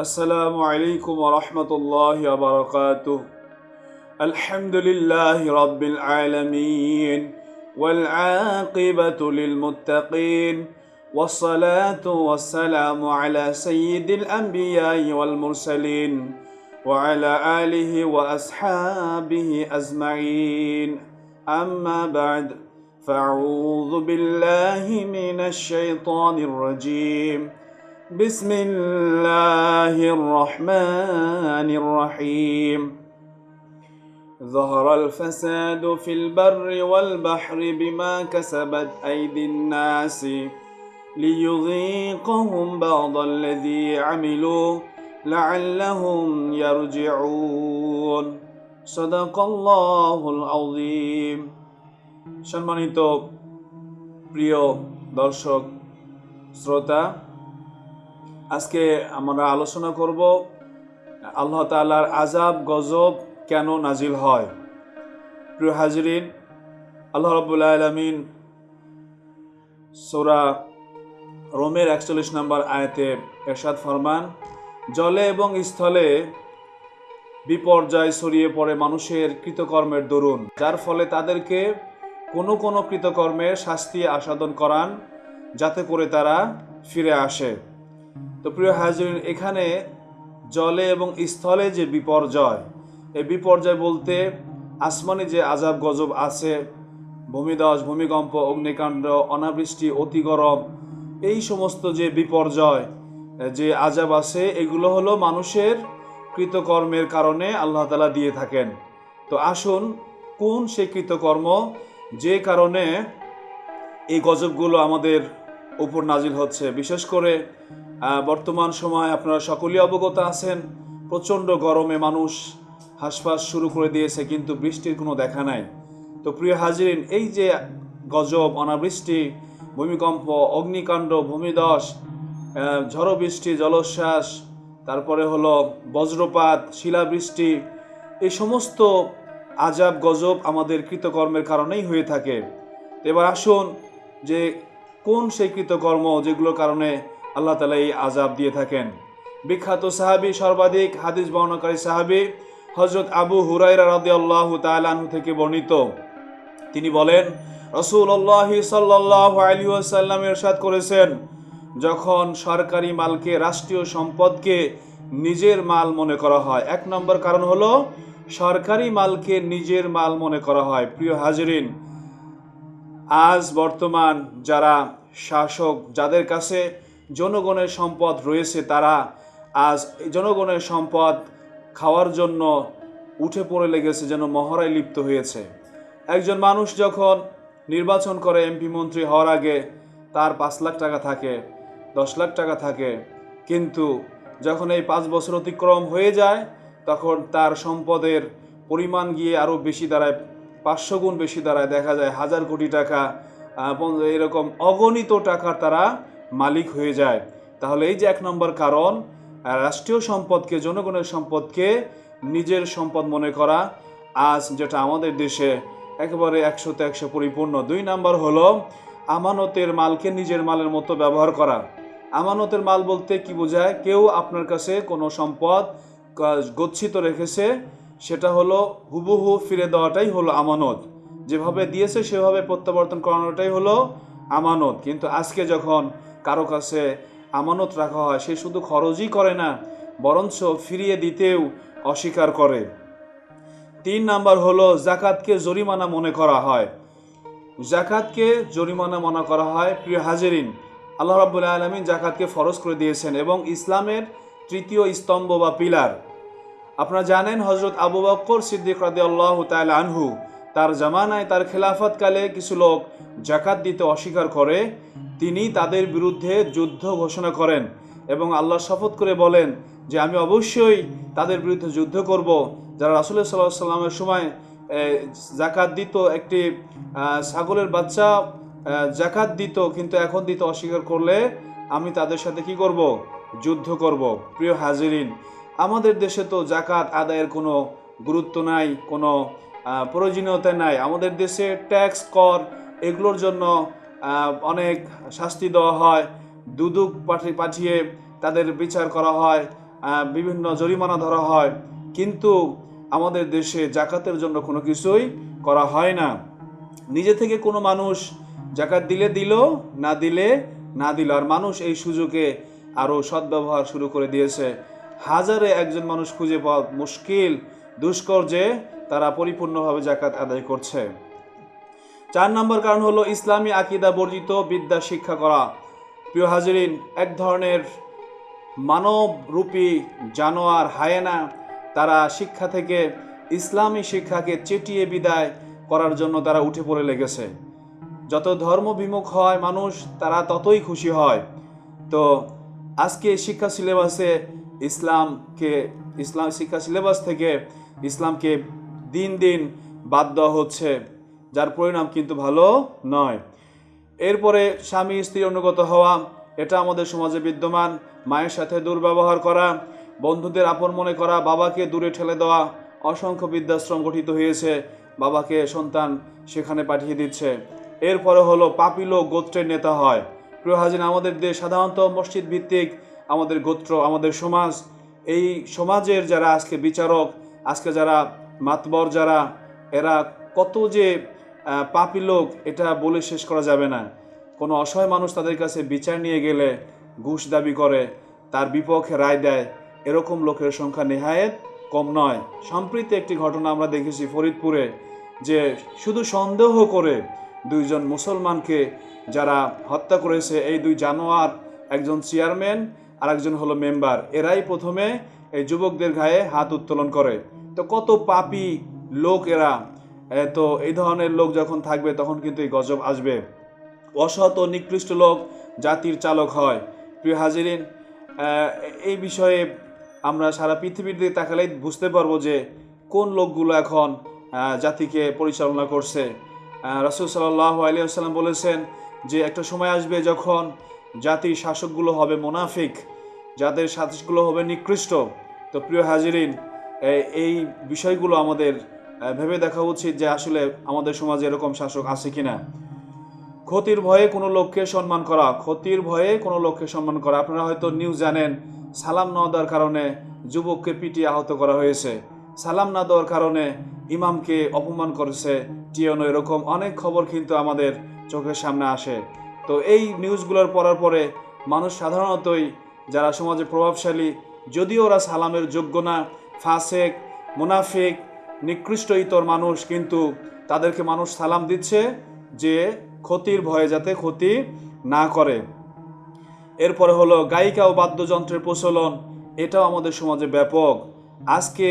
السلام عليكم ورحمة الله وبركاته. الحمد لله رب العالمين والعاقبة للمتقين والصلاة والسلام على سيد الأنبياء والمرسلين وعلى آله وأصحابه أجمعين. أما بعد فأعوذ بالله من الشيطان الرجيم. بسم الله الرحمن الرحيم ظهر الفساد في البر والبحر بما كسبت أيدي الناس ليذيقهم بعض الذي عملوا لعلهم يرجعون صدق الله العظيم সম্মানিত প্রিয় দর্শক শ্রোতা আজকে আমরা আলোচনা করব, আল্লাহ তাআলার আজাব গজব কেন নাজিল হয়? প্রিয় হাজরিন, আল্লাহ রবুল্লা আলমিন সোরা রোমের একচল্লিশ নম্বর আয়াতে এরশাদ ফরমান, জলে এবং স্থলে বিপর্যয় ছড়িয়ে পড়ে মানুষের কৃতকর্মের দরুন, যার ফলে তাদেরকে কোনো কোনো কৃতকর্মের শাস্তি আসাদন করান, যাতে করে তারা ফিরে আসে। তো প্রিয় হাজরিন, এখানে জলে এবং স্থলে যে বিপর্যয়, এই বিপর্যয় বলতে আসমানে যে আজাব গজব আছে, ভূমিদশ, ভূমিকম্প, অগ্নিকাণ্ড, অনাবৃষ্টি অতি গরম এই সমস্ত যে বিপর্যয়, যে আজাব আছে, এগুলো হলো মানুষের কৃতকর্মের কারণে আল্লাহ তালা দিয়ে থাকেন। তো আসুন, কোন সে কৃতকর্ম যে কারণে এই গজবগুলো আমাদের উপর নাজিল হচ্ছে? বিশেষ করে বর্তমান সময় আপনারা সকলেই অবগত আছেন প্রচণ্ড গরমে মানুষ হাঁসফাঁস শুরু করে দিয়েছে কিন্তু বৃষ্টির কোনো দেখা নাই। তো প্রিয় হাজিরিন এই যে গজব অনাবৃষ্টি ভূমিকম্প অগ্নিকাণ্ড ভূমিদশ আহ, ঝড়ো বৃষ্টি জলোচ্ছ্বাস তারপরে হলো বজ্রপাত শিলাবৃষ্টি এই সমস্ত আজাব গজব আমাদের কৃতকর্মের কারণেই হয়ে থাকে। এবার আসুন যে কোন সেই কৃতকর্ম যেগুলোর কারণে আল্লাহ তালা এই আজাব দিয়ে থাকেন। বিখ্যাত সাহাবি, সর্বাধিক হাদিস বর্ণকারী সাহাবি হজরত আবু হুরাইরা রাদি আল্লাহ তালাহু থেকে বর্ণিত। তিনি বলেন রসুল্লাহ সাল্লাহ আলী এরশাদ করেছেন, যখন সরকারি মালকে রাষ্ট্রীয় সম্পদকে নিজের মাল মনে করা হয়। এক নম্বর কারণ হলো, সরকারি মালকে নিজের মাল মনে করা হয়। প্রিয় হাজরিন, আজ বর্তমান যারা শাসক, যাদের কাছে জনগণের সম্পদ রয়েছে তারা। আজ জনগণের সম্পদ খাওয়ার জন্য উঠে পড়ে লেগেছে যেন মহড়ায় লিপ্ত হয়েছে। একজন মানুষ যখন নির্বাচন করে এমপি মন্ত্রী হওয়ার আগে তার পাঁচ লাখ টাকা থাকে, দশ লাখ টাকা থাকে। কিন্তু যখন এই পাঁচ বছর অতিক্রম হয়ে যায়, তখন তার সম্পদের পরিমাণ গিয়ে আরও বেশি দাঁড়ায়, পাঁচশো গুণ বেশি দাঁড়ায়। দেখা যায় হাজার কোটি টাকা এরকম অগণিত টাকার তারা মালিক হয়ে যায়। তাহলে এই যে এক নম্বর কারণ রাষ্ট্রীয় সম্পদকে, জনগণের সম্পদকে নিজের সম্পদ মনে করা। আজ যেটা আমাদের দেশে একেবারে একশোতে একশো পরিপূর্ণ। দুই নাম্বার হলো আমানতের মালকে নিজের মালের মতো ব্যবহার করা। আমানতের মাল বলতে কি বোঝায়? কেউ আপনার কাছে কোনো সম্পদ গচ্ছিত রেখেছে, সেটা হলো হুবহু ফিরে দেওয়াটাই হলো আমানত। যেভাবে দিয়েছে, সেভাবে প্রত্যাবর্তন করানোটাই হলো আমানত। কিন্তু আজকে যখন কারও কাছে আমানত রাখা হয়, সে শুধু খরচই করে না, বরঞ্চ ফিরিয়ে দিতেও অস্বীকার করে। তিন নাম্বার হলো জাকাতকে জরিমানা মনে করা হয়। জাকাতকে জরিমানা মনে করা হয় প্রিয় হাজেরিন, আল্লাহ রাবুল্লাহ আলমিন জাকাতকে ফরজ করে দিয়েছেন এবং ইসলামের তৃতীয় স্তম্ভ বা পিলার। আপনারা জানেন হজরত আবু বক্কর সিদ্দিক রাদি আল্লাহ তাল আনহু তার জামানায় তার খেলাফতকালে কিছু লোক জাকাত দিতে অস্বীকার করে, তিনি তাদের বিরুদ্ধে যুদ্ধ ঘোষণা করেন এবং আল্লাহ শপথ করে বলেন যে আমি অবশ্যই তাদের বিরুদ্ধে যুদ্ধ করব। যারা রাসুল্লাহ সাল্লাহ সাল্লামের সময় জাকাত দিত, একটি ছাগলের বাচ্চা জাকাত দিত কিন্তু এখন দিতে অস্বীকার করলে আমি তাদের সাথে কি করব? যুদ্ধ করব। প্রিয় হাজিরিন, আমাদের দেশে তো জাকাত আদায়ের কোনো গুরুত্ব নাই, কোনো প্রয়োজনীয়তা নাই। আমাদের দেশে ট্যাক্স কর এগুলোর জন্য অনেক শাস্তি দেওয়া হয়। দুদুক পাঠিয়ে পাঠিয়ে তাদের বিচার করা হয় বিভিন্ন জরিমানা ধরা হয়। কিন্তু আমাদের দেশে জাকাতের জন্য কোনো কিছুই করা হয় না। নিজে থেকে কোনো মানুষ জাকাত দিলে দিল, না দিলে না দিল। আর মানুষ এই সুযোগে আরও সদ্ব্যবহার শুরু করে দিয়েছে। হাজারে একজন মানুষ খুঁজে পাওয়া মুশকিল, দুষ্কর যে তারা পরিপূর্ণভাবে জাকাত আদায় করছে। চার নম্বর কারণ হলো ইসলামী আকিদা বর্জিত বিদ্যা শিক্ষা করা। প্রিয় হাজিরিন, এক ধরনের মানবরূপী জানোয়ার হায়েনা, তারা শিক্ষা থেকে ইসলামী শিক্ষাকে চেটিয়ে বিদায় করার জন্য তারা উঠে পড়ে লেগেছে। যত ধর্ম বিমুখ হয় মানুষ, তারা ততই খুশি হয়। তো আজকে শিক্ষা সিলেবাসে ইসলামকে, ইসলাম শিক্ষা সিলেবাস থেকে ইসলামকে দিন দিন বাদ দেওয়া হচ্ছে, যার পরিণাম কিন্তু ভালো নয়। এরপরে স্বামী স্ত্রী অনুগত হওয়া, এটা আমাদের সমাজে বিদ্যমান। মায়ের সাথে দুর্ব্যবহার করা, বন্ধুদের আপন মনে করা, বাবাকে দূরে ঠেলে দেওয়া, অসংখ্য বৃদ্ধাশ্রম গঠিত হয়েছে, বাবাকে সন্তান সেখানে পাঠিয়ে দিচ্ছে। এরপরে হলো পাপিলো গোত্রের নেতা হয়। প্রিয় হাজিন আমাদের দেশ সাধারণত মসজিদ ভিত্তিক, আমাদের গোত্র, আমাদের সমাজ। এই সমাজের যারা আজকে বিচারক, আজকে যারা মাতবর যারা, এরা কত যে পাপি লোক, এটা বলে শেষ করা যাবে না। কোনো অসহায় মানুষ তাদের কাছে বিচার নিয়ে গেলে ঘুষ দাবি করে, তার বিপক্ষে রায় দেয়। এরকম লোকের সংখ্যা নেহায়েত কম নয়। সম্প্রতি একটি ঘটনা আমরা দেখেছি ফরিদপুরে, যে শুধু সন্দেহ করে দুইজন মুসলমানকে যারা হত্যা করেছে, এই দুই জানোয়ার, একজন চেয়ারম্যান আর একজন হলো মেম্বার, এরাই প্রথমে এই যুবকদের গায়ে হাত উত্তোলন করে। তো কত পাপি লোক এরা। তো এই ধরনের লোক যখন থাকবে, তখন কিন্তু এই গজব আসবে। অসৎ ও নিকৃষ্ট লোক জাতির চালক হয়। প্রিয় হাজিরিন এই বিষয়ে আমরা সারা পৃথিবীর দিকে তাকালেই বুঝতে পারব যে কোন লোকগুলো এখন জাতিকে পরিচালনা করছে। রসুল সাল্লাহ আলিয়াল্লাম বলেছেন যে একটা সময় আসবে যখন জাতির শাসকগুলো হবে মোনাফিক, যাদের শাসকগুলো হবে নিকৃষ্ট। তো প্রিয় হাজিরিন এই বিষয়গুলো আমাদের ভেবে দেখা উচিত যে আসলে আমাদের সমাজে এরকম শাসক আছে কিনা। ক্ষতির ভয়ে কোনো লোককে সম্মান করা, ক্ষতির ভয়ে কোনো লোককে সম্মান করা। আপনারা হয়তো নিউজ জানেন, সালাম না দেওয়ার কারণে যুবককে পিটিয়ে আহত করা হয়েছে। সালাম না দেওয়ার কারণে ইমামকে অপমান করেছে টিয়নো এরকম অনেক খবর কিন্তু আমাদের চোখের সামনে আসে। তো এই নিউজগুলোর পড়ার পরে মানুষ সাধারণতই যারা সমাজে প্রভাবশালী, যদিও ওরা সালামের যোগ্য না ফাসেক, মুনাফিক নিকৃষ্ট ইতর মানুষ, কিন্তু তাদেরকে মানুষ সালাম দিচ্ছে যে ক্ষতির ভয়ে যাতে ক্ষতি না করে। এরপরে হলো গায়িকা ও বাদ্যযন্ত্রের প্রচলন, এটাও আমাদের সমাজে ব্যাপক। আজকে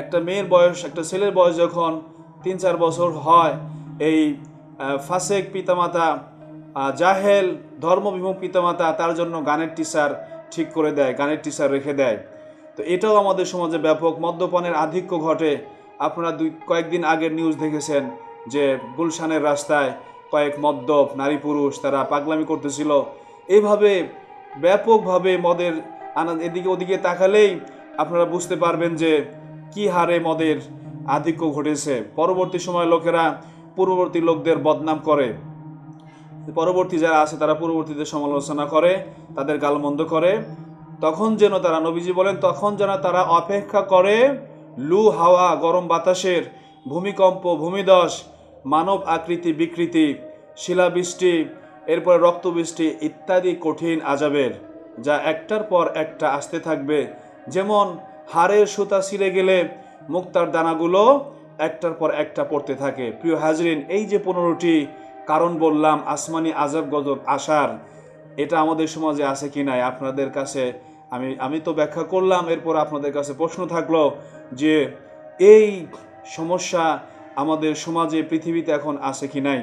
একটা মেয়ের বয়স, একটা ছেলের বয়স যখন তিন চার বছর হয়, এই ফাসেক পিতামাতা জাহেল ধর্মবিমুখ পিতামাতা, তার জন্য গানের টিচার ঠিক করে দেয়, গানের টিচার রেখে দেয়। তো এটাও আমাদের সমাজে ব্যাপক মদ্যপানের আধিক্য ঘটে। আপনারা দুই, কয়েকদিন আগের নিউজ দেখেছেন যে গুলশানের রাস্তায় কয়েক মদ্যপ, নারী পুরুষ তারা পাগলামি করতেছিল। এইভাবে ব্যাপকভাবে মদের আনা এদিকে ওদিকে তাকালেই আপনারা বুঝতে পারবেন যে কি হারে মদের আধিক্য ঘটেছে। পরবর্তী সময় লোকেরা পূর্ববর্তী লোকদের বদনাম করে। পরবর্তী যারা আছে তারা পূর্ববর্তীদের সমালোচনা করে, তাদের গালমন্দ করে। তখন যেন তারা নবীজি বলেন, তখন যেন তারা অপেক্ষা করে লু হাওয়া, গরম বাতাসের ভূমিকম্প ভূমিদশ মানব আকৃতি, বিকৃতি, শিলাবৃষ্টি, এরপরে রক্তবৃষ্টি ইত্যাদি কঠিন আজাবের, যা একটার পর একটা আসতে থাকবে। যেমন হাড়ের সুতা ছিঁড়ে গেলে মুক্তার দানাগুলো একটার পর একটা পড়তে থাকে। প্রিয় হাজরিন, এই যে পনেরোটি কারণ বললাম, আসমানি আজাব গজব আসার এটা আমাদের সমাজে আছে কি নাই? আপনাদের কাছে আমি আমি তো ব্যাখ্যা করলাম, এরপর আপনাদের কাছে প্রশ্ন থাকল যে এই সমস্যা আমাদের সমাজে, পৃথিবীতে এখন আছে কি নাই?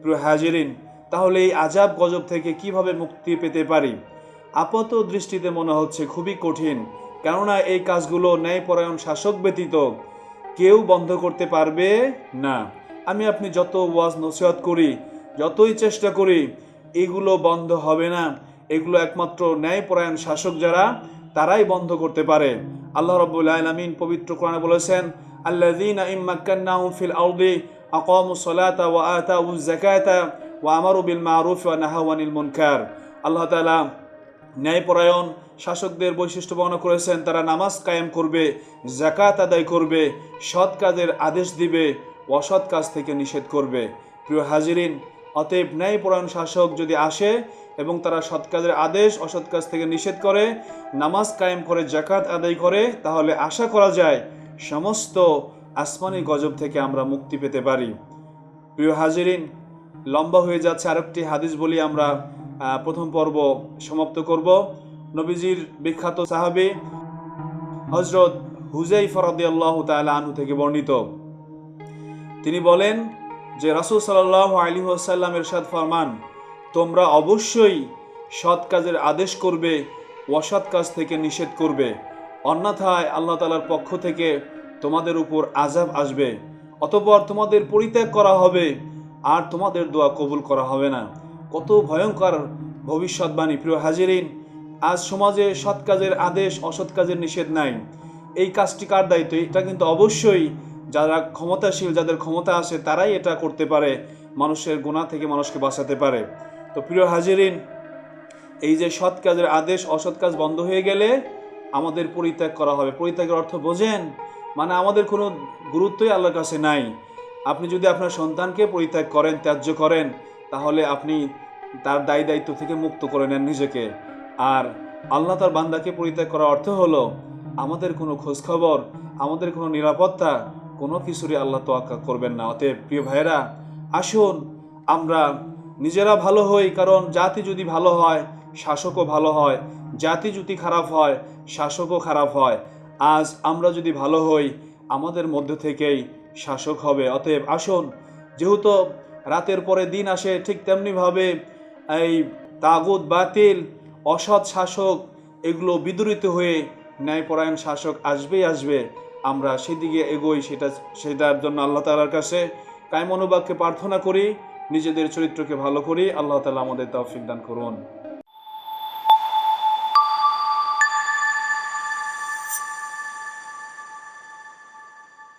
প্রিয় হাজিরিন, তাহলে এই আজাব গজব থেকে কীভাবে মুক্তি পেতে পারি? আপাত দৃষ্টিতে মনে হচ্ছে খুবই কঠিন, কেননা এই কাজগুলো ন্যায়পরায়ণ শাসক ব্যতীত কেউ বন্ধ করতে পারবে না। আমি, আপনি যত ওয়াজ নসিহত করি, যতই চেষ্টা করি, এগুলো বন্ধ হবে না। এগুলো একমাত্র ন্যায়পরায়ণ শাসক যারা, তারাই বন্ধ করতে পারে। আল্লাহ রব্বুল আলামিন পবিত্র কোরআনে বলেছেন, আল্লাযীনা ইম্মাক্কান্নাহুম ফিল আরদি আকামুস সালাতা ওয়া আতাউজ যাকাতা ওয়া আমারু বিল মারুফ ওয়া নাহাউ আনিল মুনকার। আল্লাহ তাআলা ন্যায়পরায়ণ শাসকদের বৈশিষ্ট্য বর্ণনা করেছেন, তারা নামাজ কায়েম করবে জাকাত আদায় করবে, সৎ কাজের আদেশ দিবে, অসৎ কাজ থেকে নিষেধ করবে। প্রিয় হাজিরিন, অতএব ন্যায়পরায়ণ শাসক যদি আসে এবং তারা সৎ কাজের আদেশ, অসৎ কাজ থেকে নিষেধ করে, নামাজ কায়েম করে জাকাত আদায় করে, তাহলে আশা করা যায় সমস্ত আসমানি গজব থেকে আমরা মুক্তি পেতে পারি। প্রিয় হাজিরিন, লম্বা হয়ে যাচ্ছে আরেকটি হাদিস বলি আমরা প্রথম পর্ব সমাপ্ত করব। নবীজির বিখ্যাত সাহাবী হজরত হুজাই ফরদি আল্লাহ তালা আনহু থেকে বর্ণিত। তিনি বলেন যে রাসুল সাল্লাহ আলী আসাল্লাম এরশাদ ফরমান তোমরা অবশ্যই সৎ কাজের আদেশ করবে, অসৎ কাজ থেকে নিষেধ করবে। অন্যথায় আল্লাহ তালার পক্ষ থেকে তোমাদের উপর আজাব আসবে। অতপর তোমাদের পরিত্যাগ করা হবে, আর তোমাদের দোয়া কবুল করা হবে না। কত ভয়ঙ্কর ভবিষ্যৎবাণী, প্রিয় হাজিরিন! আজ সমাজে সৎ কাজের আদেশ, অসৎ কাজের নিষেধ নাই। এই কাজটি কার দায়িত্ব? এটা কিন্তু অবশ্যই যারা ক্ষমতাশীল, যাদের ক্ষমতা আছে, তারাই এটা করতে পারে। মানুষের গুণা থেকে মানুষকে বাঁচাতে পারে। তো প্রিয় হাজিরিন, এই যে সৎ কাজের আদেশ, অসৎ কাজ বন্ধ হয়ে গেলে আমাদের পরিত্যাগ করা হবে। পরিত্যাগের অর্থ বোঝেন? মানে আমাদের কোনো গুরুত্বই আল্লাহর কাছে নাই। আপনি যদি আপনার সন্তানকে পরিত্যাগ করেন, ত্যায্য করেন, তাহলে আপনি তার দায়ী দায়িত্ব থেকে মুক্ত করে নেন নিজেকে। আর আল্লাহ তার বান্দাকে পরিত্যাগ করার অর্থ হলো, আমাদের কোনো খোঁজখবর, আমাদের কোনো নিরাপত্তা, কোনো কিছুরই আল্লাহ তোয়াক্কা করবেন না। অতএব প্রিয় ভাইয়েরা, আসুন আমরা নিজেরা ভালো হই, কারণ জাতি যদি ভালো হয়, শাসকও ভালো হয়। জাতি যদি খারাপ হয়, শাসকও খারাপ হয়। আজ আমরা যদি ভালো হই, আমাদের মধ্য থেকেই শাসক হবে। অতএব আসুন, যেহেতু রাতের পরে দিন আসে, ঠিক তেমনিভাবে এই তাগুদ বাতিল, অসৎ শাসক এগুলো বিদূরিত হয়ে ন্যায়পরায়ণ শাসক আসবেই আসবে। আমরা সেদিকে এগোই, সেটা, সেটার জন্য আল্লাহ তালার কাছে কায় মনোবাক্যে প্রার্থনা করি। নিজেদের চরিত্রকে ভালো করি আল্লাহ তালা আমাদের তৌফিক দান করুন।